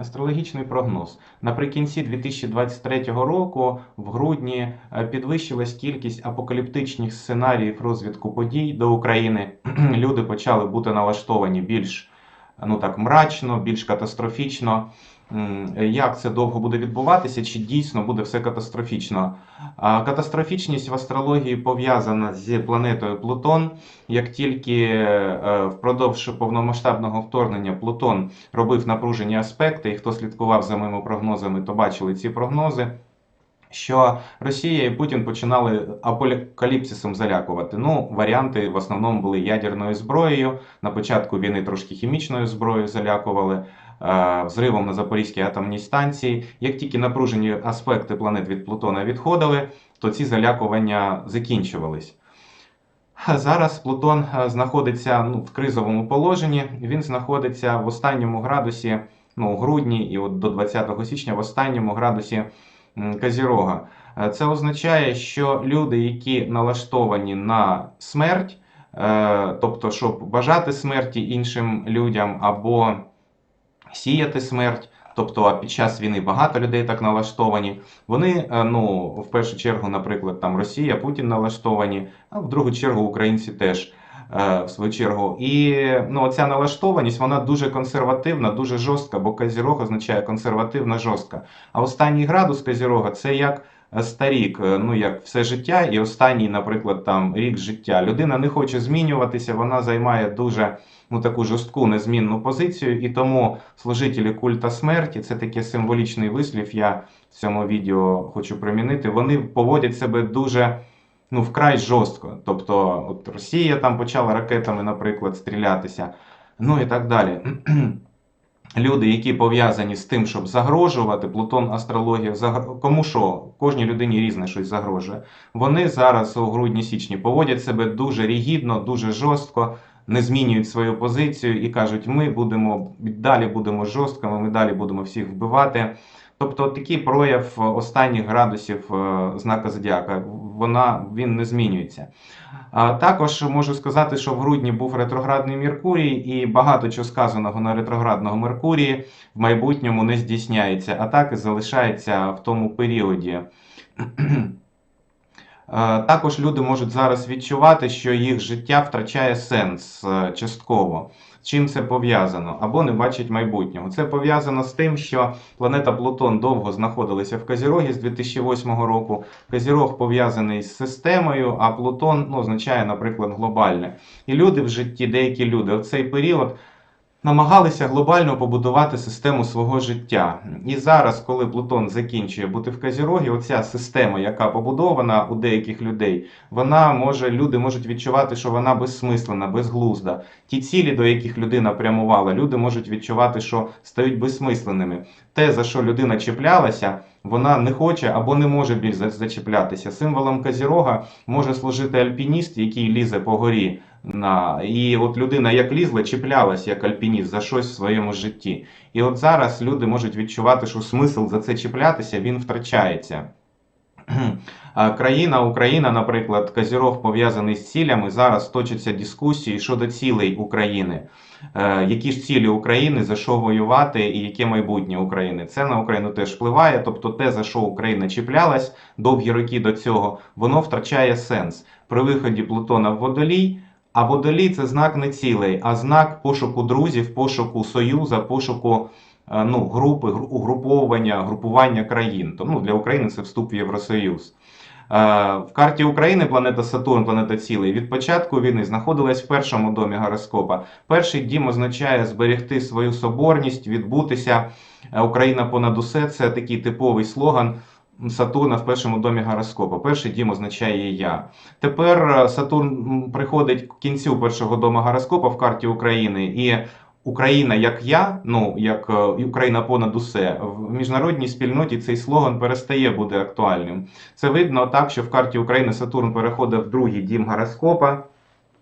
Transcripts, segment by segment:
Астрологічний прогноз. Наприкінці 2023 року, в грудні, е, підвищилась кількість апокаліптичних сценаріїв розвитку подій до України. Люди почали бути налаштовані більш ну так мрачно, більш катастрофічно. Як це довго буде відбуватися, чи дійсно буде все катастрофічно? Катастрофічність в астрології пов'язана з планетою Плутон. Як тільки е, впродовж повномасштабного вторгнення Плутон робив напружені аспекти, і хто слідкував за моїми прогнозами, то бачили ці прогнози. Що Росія і Путін починали апокаліпсисом залякувати. Ну, варіанти в основному були ядерною зброєю. На початку війни трошки хімічною зброєю залякували, е, взривом на Запорізькій атомній станції. Як тільки напружені аспекти планет від Плутона відходили, то ці залякування закінчувались. Зараз Плутон е, знаходиться ну, в кризовому положенні. Він знаходиться в останньому градусі, ну, у грудні і от до 20 січня в останньому градусі м, Козірога. Е, Це означає, що люди, які налаштовані на смерть, е, тобто, щоб бажати смерті іншим людям або сіяти смерть. Тобто під час війни багато людей так налаштовані. Вони, е, ну, в першу чергу, наприклад, там Росія, Путін налаштовані, а в другу чергу українці теж в свою чергу. І ну, ця налаштованість вона дуже консервативна, дуже жорстка, бо Козірог означає консервативна жорстка. А останній градус Козірога це як е, старік, е, ну як все життя, і останній, наприклад, там рік життя. Людина не хоче змінюватися, вона займає дуже ну, таку жорстку незмінну позицію, і тому служителі культа смерті це такий символічний вислів. Я в цьому відео хочу примінити. Вони поводять себе дуже ну, вкрай жорстко. Тобто, от Росія там почала ракетами, наприклад, стрілятися, ну і так далі. Люди, які пов'язані з тим, щоб загрожувати, Плутон, астрологія, загр- кому що, кожній людині різне щось загрожує. Вони зараз у грудні-січні поводять себе дуже рігідно, дуже жорстко, не змінюють свою позицію і кажуть, ми будемо далі будемо жорсткими, ми далі будемо всіх вбивати. Тобто такий прояв останніх градусів е, знака зодіака, вона він не змінюється. Також можу сказати, що в грудні був ретроградний Меркурій, і багато чого сказаного на ретроградного Меркурії в майбутньому не здійсняється, а так і залишається в тому періоді. Е, Також люди можуть зараз відчувати, що їх життя втрачає сенс е, частково. Чим це пов'язано? Або не бачать майбутнього. Це пов'язано з тим, що планета Плутон довго знаходилася в Козірогі з 2008 року. Козірог пов'язаний з системою, а Плутон ну, означає, наприклад, глобальне. І люди в житті, деякі люди, в цей період намагалися глобально побудувати систему свого життя. І зараз, коли Плутон закінчує бути в Козірогі, оця система, яка побудована у деяких людей, вона може, люди можуть відчувати, що вона безсмислена, безглузда. Ті цілі, до яких людина прямувала, люди можуть відчувати, що стають безсмисленними. Те, за що людина чіплялася, вона не хоче або не може більш зачіплятися. Символом Козірога може служити альпініст, який лізе по горі. На... І от людина як лізла, чіплялась як альпініст за щось в своєму житті. І от зараз люди можуть відчувати, що смисл за це чіплятися він втрачається. Країна, Україна, наприклад, Козірог пов'язаний з цілями. Зараз точаться дискусії щодо цілей України. Е, Які ж цілі України, за що воювати і яке майбутнє України? Це на Україну теж впливає. Тобто, те, за що Україна чіплялась довгі роки до цього, воно втрачає сенс. При виході Плутона в водолій. А водолій це знак не цілей, а знак пошуку друзів, пошуку союза, пошуку е, ну, групи, гру- угруповання, групування країн. Тому ну, для України це вступ в Євросоюз. Е, В карті України планета Сатурн, планета цілей, від початку війни знаходилась в першому домі гороскопа. Перший дім означає зберегти свою соборність, відбутися. Е, Україна понад усе це такий типовий слоган Сатурна в першому домі гороскопа. Перший дім означає я. Тепер е, Сатурн приходить к кінцю першого дому гороскопа в карті України, і Україна як я, ну як е, Україна понад усе в міжнародній спільноті цей слоган перестає бути актуальним. Це видно так, що в карті України Сатурн переходить в другий дім гороскопа.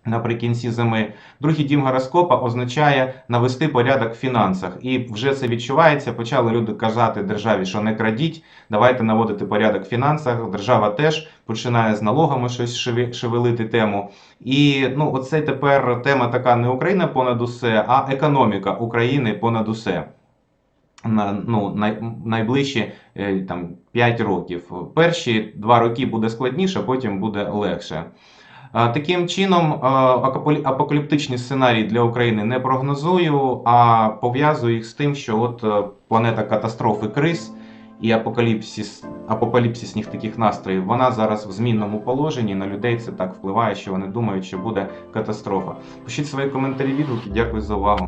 Наприкінці зими другий дім гороскопа означає навести порядок в фінансах, і вже це відчувається. Почали люди казати державі, що не крадіть, давайте наводити порядок в фінансах. Держава теж починає з налогами щось шевелити тему. І ну, оце тепер тема така не Україна понад усе, а економіка України понад усе. на ну, най, найближчі е, там, 5 років. Перші 2 роки буде складніше, потім буде легше. Е, Таким чином, е, апокаліптичні сценарії для України не прогнозую, а пов'язую їх з тим, що от е, планета катастрофи криз і апокаліпсис, апокаліпсисних таких настроїв, вона зараз в змінному положенні. На людей це так впливає, що вони думають, що буде катастрофа. Пишіть свої коментарі, відгуки. Дякую за увагу.